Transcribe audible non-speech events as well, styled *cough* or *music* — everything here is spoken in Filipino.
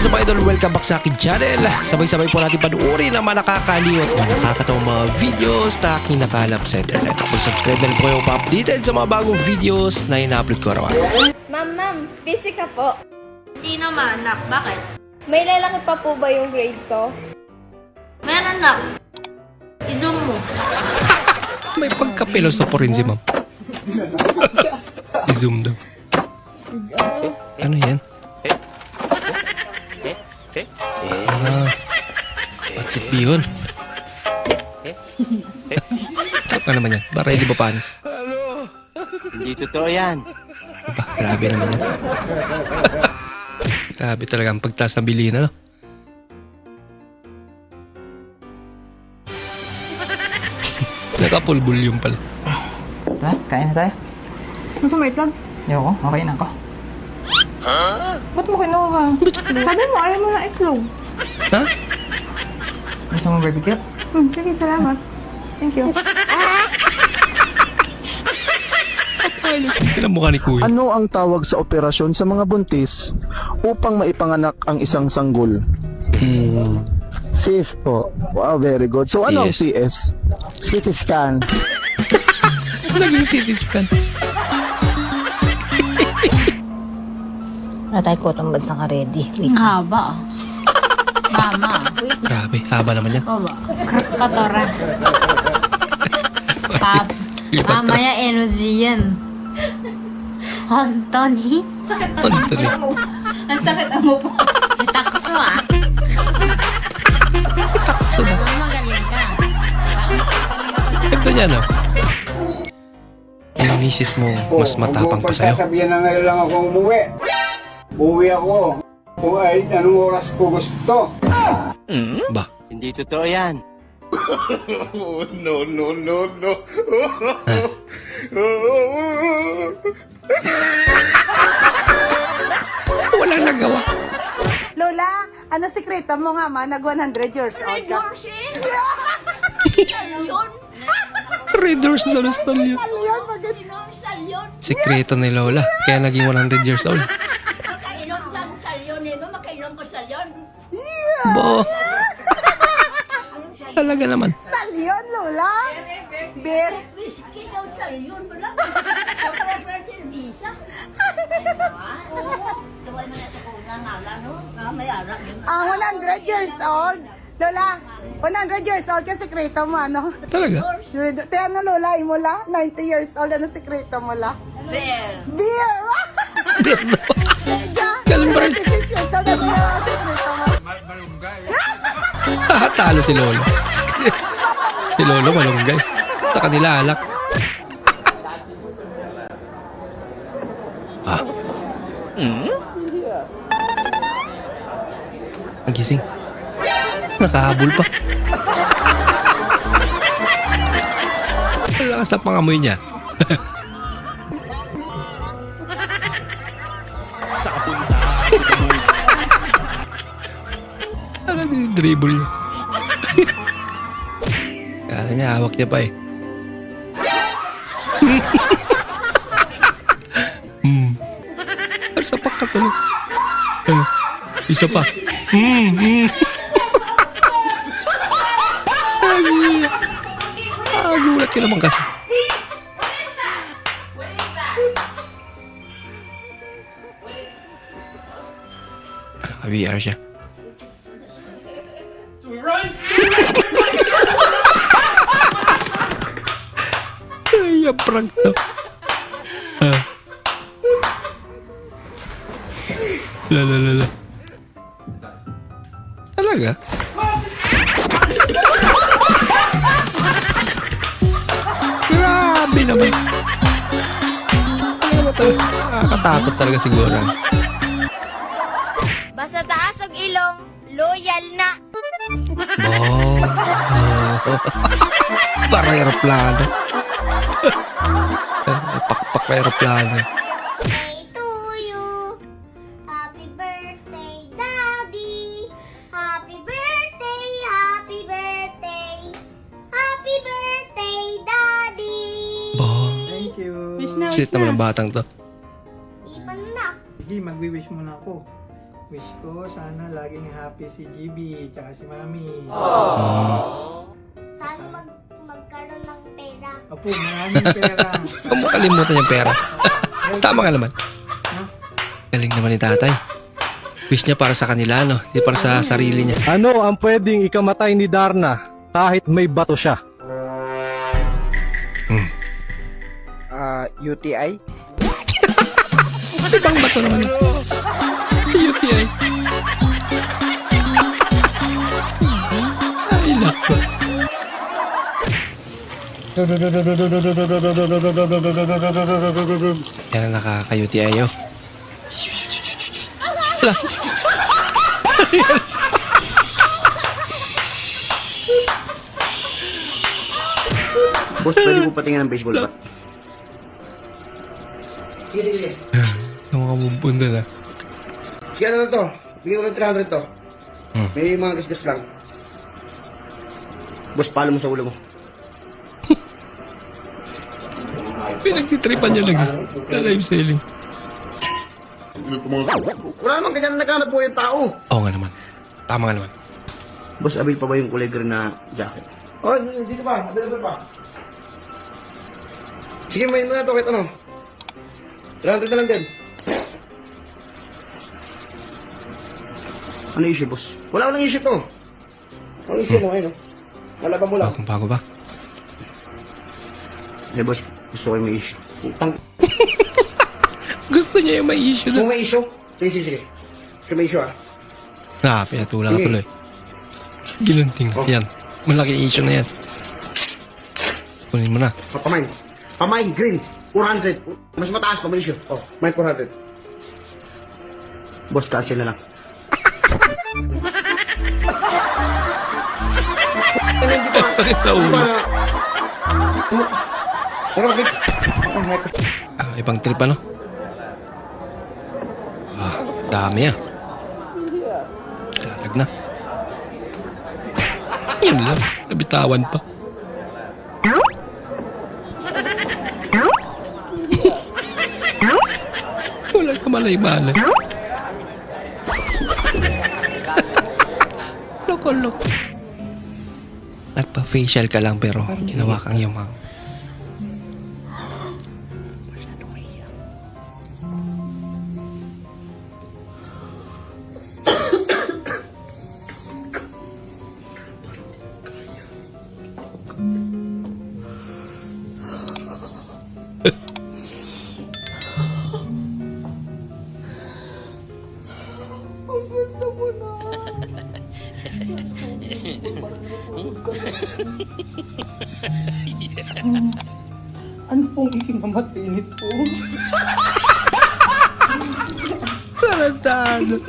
What's up idol? Welcome back sa akin channel. Sabay-sabay po natin panuorin ang mga nakakaliw at mga nakakatawang mga videos na aking nakalap sa internet. Mag-subscribe na rin po kayo pa-updated sa mga bagong videos na ina-upload ko araw-araw. Ma'am, ma'am, busy ka po. Hindi naman, anak. Bakit? May lalaki pa po ba yung grade ko? Meron, anak. I-zoom mo. *laughs* May pagka-pilosopo rin si ma'am. *laughs* I-zoom daw. Ano yan? Ah, Patsit bihon. Ano naman yan? Ba ready ba panis? Hindi totoo yan. Diba? Grabe naman yan. Grabe talaga ang pagtaas ng bilihin, ano? *laughs* Naka-full volume pala. Tara, kain na tayo. Gusto mo itlog? Ayoko, okay na ako. Ba't mo kinuha? Sabi mo, ayaw mo na itlog. Ha? Gusto mo barbecue? Hmm, sige, salamat. Thank you. Kinamukha ni Kuya. Ano ang tawag sa operasyon sa mga buntis upang maipanganak ang isang sanggol? Hmm. CS po. Wow, very good. So ano ang CS? CS? CT scan. Naging CT scan. Wala tayo kotong bansa ka ready. Wait. Haba. Mama. Wait. Grabe, haba naman yan. Baba. Katora. *laughs* Pap. Mamaya energy yan. Anthony? Sakit Anthony. Ang sakit ang mo po. Itakos mo ah. Magaling ka. Ito niya, no? Yung misis mo, mas matapang pa sa'yo. Sabihan na ngayon lang ako umuwi. Uwi ako. Kung ay anong oras ko gusto. Ba? Hindi totoo yan. *laughs* *laughs* Wala nagawa. Lola, ano sikreto mo nga ma? Nag 100 years old ka. *laughs* Red Doors na lang stallion. Sikreto ni Lola, kaya naging 100 years old. Bo. *laughs* Talaga naman. Stallion, Lola? Beer? Mo? Ah, may ara. Ah, 100 years old. Lola, 100 years old ka sikreto mo, ano? Talaga. Te, ano Lola, imula? 90 years old, ano sikreto mo la? Beer! *laughs* Ganun ba rin? 96 years old, ano mo? Talo si Lolo. *laughs* si Lolo malunggay. Sa kanila alak. *laughs* ah. Ang gising. Nakahabol pa. *laughs* Wala sa pangamoy niya. Alam niya yung dribble niya. Kala niya, hawak niya pa eh. *laughs* hmm. Sapak ka tuloy. Eh, isa pa. Hmm, hmm. *laughs* Ay, ah, gulat ka naman kasi. Naka-VR siya. Ang prank to. Ah. La la la la. Talaga? Grabe naman. Ano talaga? Nakakatakot talaga siguro. Basta taas og ilong, loyal na. Oh. oh. Parang aeroplano. *laughs* Pakpak na aeroplano. Birthday to you. Happy birthday, Daddy. Happy birthday, happy birthday. Happy birthday, Daddy. Oh. Thank you. Wish na, Sweet naman ang batang to. Ipan na. Sige, magwi-wish muna ako. Wish ko sana laging happy si GB tsaka si Mami. Sana mag magkaroon ng. Opo, maraming pera. Huwag mo kalimutan yung pera. Tama ka naman. Galing naman ni tatay. Wish niya para sa kanila, no? Hindi para sa sarili niya. Ano ang pwedeng ikamatay ni Darna kahit may bato siya? UTI? Ibang *laughs* bato naman. *laughs* UTI. Yan ang nakaka-UTI, oh. Wala. Boss, pwede po patingin ng baseball bat? Sige, sige, sige. Ang mga bumbunda na. Sige, ano to? Bigyan ko ng 300 to. Hmm. May mga gasgas lang. Boss, palo mo sa ulo mo. Pinagtitripan niya lagi. Na live selling. Wala naman ganyan naghanap po yung tao. Oo nga naman. Tama nga naman. Boss, abil pa ba yung kulay green na jacket? Oh, dito pa. Available pa. Sige, may mo na to. Kahit ano. 300 na lang din. Ano issue, boss? Wala walang issue to. Ang issue mo, ayun. oh. Malaban mo lang. Bagong bago ba? Eh, boss, gusto ko yung may issue. Tang *laughs* Gusto niya yung may issue gusto na. may issue? Sige, sige, sige. Gusto may issue, ah. Ah, pinatulang ka tuloy. Ginunting. Oh. Yan. Malaking issue na yan. Kunin mo na. Oh, pamain. Pamain, green. 400. Mas mataas pa may issue. Oh, may 400. Boss, cancel na lang. Ano. *laughs* Sakit sa ulo. Pero, may Ah, ibang trip ano? Ah, dami ah. Lalag na. Yan lang. Nabitawan pa. Walang kamalay-malay. *laughs* Loko-loko. Nagpa-facial ka lang pero ginawa kang yumang. *laughs* Ano pong ikinamatay nito? Tarantado.